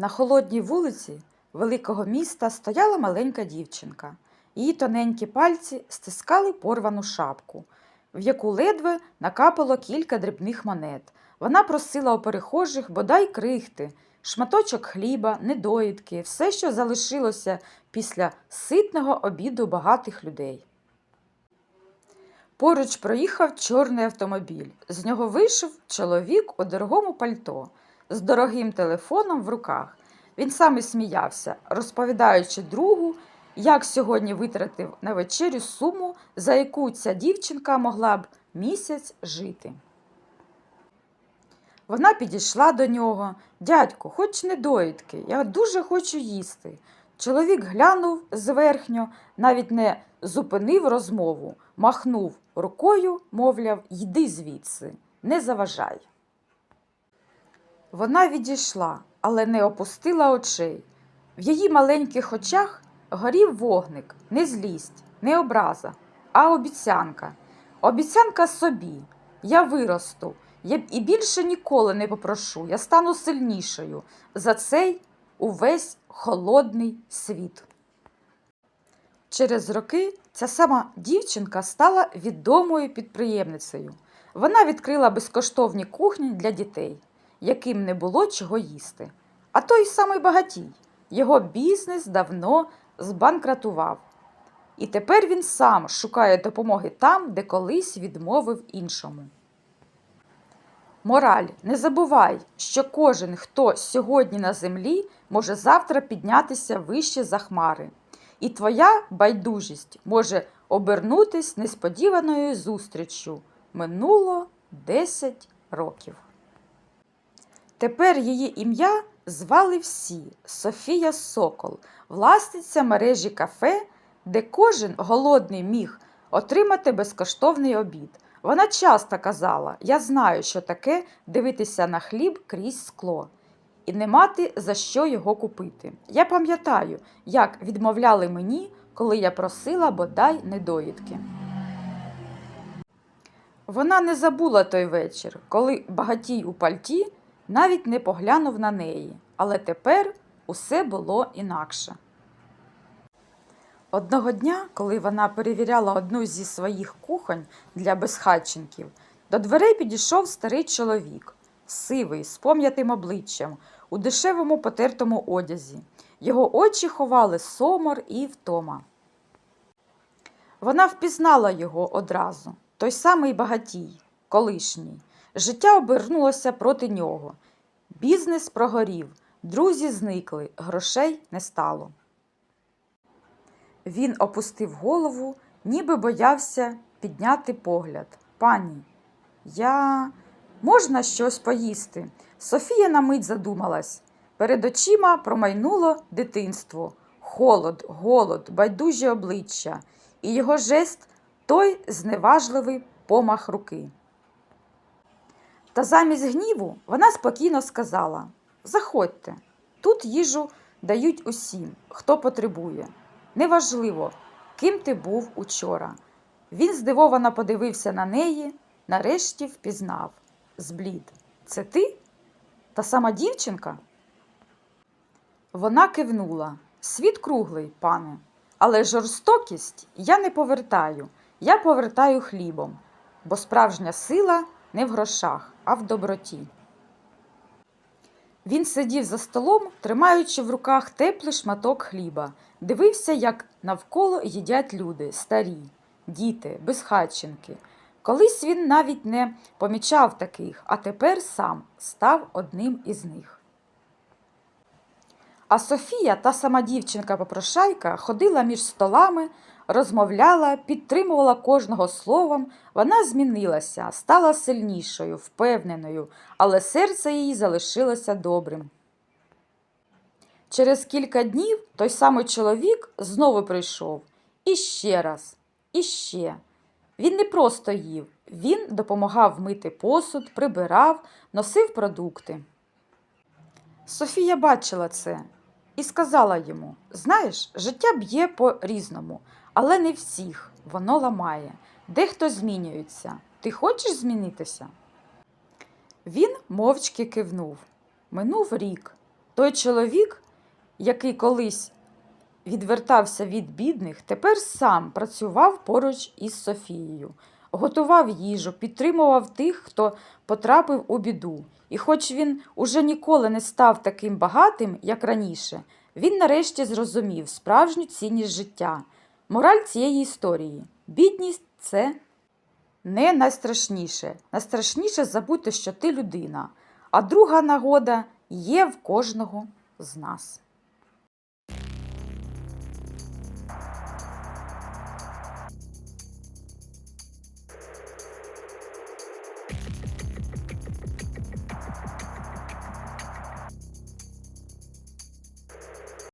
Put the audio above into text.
На холодній вулиці великого міста стояла маленька дівчинка. Її тоненькі пальці стискали порвану шапку, в яку ледве накапало кілька дрібних монет. Вона просила у перехожих бодай крихти, шматочок хліба, недоїдки, все, що залишилося після ситного обіду багатих людей. Поруч проїхав чорний автомобіль. З нього вийшов чоловік у дорогому пальто з дорогим телефоном в руках. Він сам і сміявся, розповідаючи другу, як сьогодні витратив на вечерю суму, за яку ця дівчинка могла б місяць жити. Вона підійшла до нього. Дядьку, хоч не доїдки, я дуже хочу їсти. Чоловік глянув зверхньо, навіть не зупинив розмову, махнув рукою, мовляв, йди звідси, не заважай. Вона відійшла, але не опустила очей. В її маленьких очах горів вогник, не злість, не образа, а обіцянка. Обіцянка собі. Я виросту, я і більше ніколи не попрошу. Я стану сильнішою за цей увесь холодний світ. Через роки ця сама дівчинка стала відомою підприємницею. Вона відкрила безкоштовні кухні для дітей, яким не було чого їсти. А той самий багатій. Його бізнес давно збанкратував. І тепер він сам шукає допомоги там, де колись відмовив іншому. Мораль, не забувай, що кожен, хто сьогодні на землі, може завтра піднятися вище за хмари. І твоя байдужість може обернутись несподіваною зустріччю. Минуло 10 років. Тепер її ім'я звали всі Софія Сокол, власниця мережі кафе, де кожен голодний міг отримати безкоштовний обід. Вона часто казала: Я знаю, що таке дивитися на хліб крізь скло і не мати за що його купити. Я пам'ятаю, як відмовляли мені, коли я просила бодай недоїдки. Вона не забула той вечір, коли багатій у пальті навіть не поглянув на неї, але тепер усе було інакше. Одного дня, коли вона перевіряла одну зі своїх кухонь для безхатченків, до дверей підійшов старий чоловік, сивий, з пом'ятим обличчям, у дешевому потертому одязі. Його очі ховали сомор і втома. Вона впізнала його одразу, той самий багатій, колишній. Життя обернулося проти нього. Бізнес прогорів, друзі зникли, грошей не стало. Він опустив голову, ніби боявся підняти погляд. Пані, я можна щось поїсти? Софія на мить задумалась. Перед очима промайнуло дитинство, холод, голод, байдужі обличчя, і його жест той зневажливий помах руки. Та замість гніву вона спокійно сказала: Заходьте, тут їжу дають усім, хто потребує. Неважливо, ким ти був учора. Він здивовано подивився на неї, нарешті впізнав. Зблід. Це ти? Та сама дівчинка? Вона кивнула. Світ круглий, пане, але жорстокість я не повертаю, я повертаю хлібом, бо справжня сила не в грошах, а в доброті. Він сидів за столом, тримаючи в руках теплий шматок хліба, дивився, як навколо їдять люди, старі, діти, безхатченки. Колись він навіть не помічав таких, а тепер сам став одним із них. А Софія, та сама дівчинка-попрошайка, ходила між столами, розмовляла, підтримувала кожного словом. Вона змінилася, стала сильнішою, впевненою, але серце її залишилося добрим. Через кілька днів той самий чоловік знову прийшов. І ще раз, і ще. Він не просто їв, він допомагав мити посуд, прибирав, носив продукти. Софія бачила це і сказала йому: Знаєш, життя б'є по-різному, але не всіх воно ламає. Дехто змінюється. Ти хочеш змінитися? Він мовчки кивнув. Минув рік. Той чоловік, який колись відвертався від бідних, тепер сам працював поруч із Софією, готував їжу, підтримував тих, хто потрапив у біду. І хоч він уже ніколи не став таким багатим, як раніше, він нарешті зрозумів справжню цінність життя. Мораль цієї історії бідність це не найстрашніше. Найстрашніше забути, що ти людина, а друга нагода є в кожного з нас.